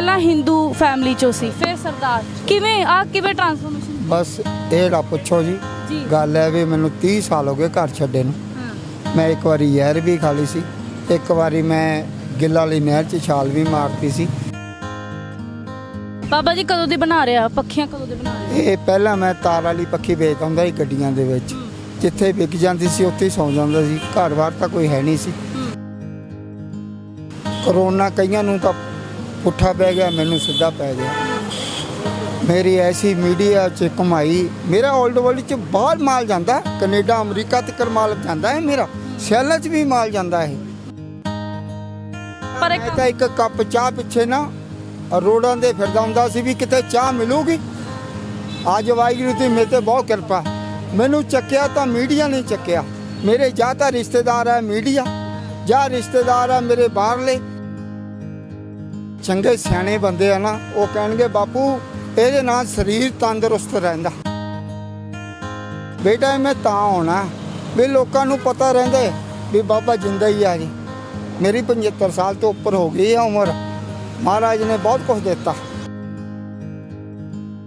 ਪਹਿਲਾਂ ਹਿੰਦੂ ਫੈਮਿਲੀ ਚੋਂ ਸੀ ਫਿਰ ਸਰਦਾਰ। ਕਿਵੇਂ ਆ ਕਿਵੇਂ ਟਰਾਂਸਫਰਮੇਸ਼ਨ ਬਸ ਇਹ ਨਾ ਪੁੱਛੋ ਜੀ। ਜੀ। ਗੱਲ ਹੈ ਵੀ ਮੈਨੂੰ 30 ਸਾਲ ਹੋ ਗਏ ਘਰ ਛੱਡੇ ਨੂੰ। ਮੈਂ ਇੱਕ ਵਾਰੀ ਜ਼ਹਿਰ ਵੀ ਖਾ ਲਈ ਸੀ। ਇੱਕ ਵਾਰੀ ਮੈਂ ਗਿੱਲ ਵਾਲੀ ਨਹਿਰ 'ਚ ਛਾਲ ਵੀ ਮਾਰਤੀ ਸੀ। ਬਾਬਾ ਜੀ ਕਦੋਂ ਦੀ ਬਣਾ ਰਿਹਾ? ਪੱਖੀਆਂ ਕਦੋਂ ਦੇ ਬਣਾ ਰਹੇ? ਇਹ ਪਹਿਲਾਂ ਮੈਂ ਤਾਰ ਵਾਲੀ ਪੱਖੀ ਵੇਚ ਆਉਂਦਾ ਸੀ ਗੱਡੀਆਂ ਦੇ ਵਿੱਚ। ਜਿੱਥੇ ਵਿਕ ਜਾਂਦੀ ਸੀ ਉੱਥੇ ਹੀ ਸੌਂ ਜਾਂਦਾ ਸੀ। ਘਰ-ਬਾਰ ਤਾਂ ਕੋਈ ਹੈ ਨਹੀਂ ਸੀ। ਕਰੋਨਾ ਕਈਆਂ ਨੂੰ ਤਾਂ ਪੁੱਠਾ ਪੈ ਗਿਆ ਮੈਨੂੰ ਸਿੱਧਾ ਪੈ ਗਿਆ। ਮੇਰੀ ਐਸੀ ਮੀਡੀਆ 'ਚ ਕਮਾਈ ਮੇਰਾ 올ਡ ਵਰਲਡ 'ਚ ਬਾਹਰ ਮਾਲ ਜਾਂਦਾ ਕੈਨੇਡਾ ਅਮਰੀਕਾ ਤੱਕ ਮਾਲ ਜਾਂਦਾ ਹੈ ਮੇਰਾ ਸੈਲਾਂ 'ਚ ਵੀ ਮਾਲ ਜਾਂਦਾ ਹੈ ਪਰ ਇੱਕ ਕੱਪ ਚਾਹ ਪਿੱਛੇ ਨਾ ਰੋਡਾਂ ਦੇ ਫਿਰਦਾ ਹੁੰਦਾ ਸੀ ਵੀ ਕਿਤੇ ਚਾਹ ਮਿਲੂਗੀ। ਅੱਜ ਵਾਹਿਗੁਰੂ ਦੀ ਮੇਰੇ ਤੇ ਬਹੁਤ ਕਿਰਪਾ। ਮੈਨੂੰ ਚੱਕਿਆ ਤਾਂ ਮੀਡੀਆ ਨੇ ਚੱਕਿਆ। ਮੇਰੇ ਜਾਂ ਤਾਂ ਰਿਸ਼ਤੇਦਾਰ ਹੈ ਮੀਡੀਆ ਜਾਂ ਰਿਸ਼ਤੇਦਾਰ ਹੈ ਮੇਰੇ ਬਾਹਰਲੇ। ਚੰਗੇ ਸਿਆਣੇ ਬੰਦੇ ਆ ਨਾ, ਉਹ ਕਹਿਣਗੇ, ਬਾਪੂ, ਇਹਦੇ ਨਾਲ ਸਰੀਰ ਤੰਦਰੁਸਤ ਰਹਿੰਦਾ। ਬੇਟਾ, ਮੈਂ ਤਾਂ ਆਉਣਾ। ਵੀ ਲੋਕਾਂ ਨੂੰ ਪਤਾ ਰਹਿੰਦਾ ਵੀ ਬਾਬਾ ਜਿੰਦਾ ਹੀ ਆ ਜੀ। ਮੇਰੀ 75 ਸਾਲ ਤੋਂ ਉੱਪਰ ਹੋ ਗਈ ਹੈ ਉਮਰ। ਮਹਾਰਾਜ ਨੇ ਬਹੁਤ ਕੁਝ ਦਿੱਤਾ।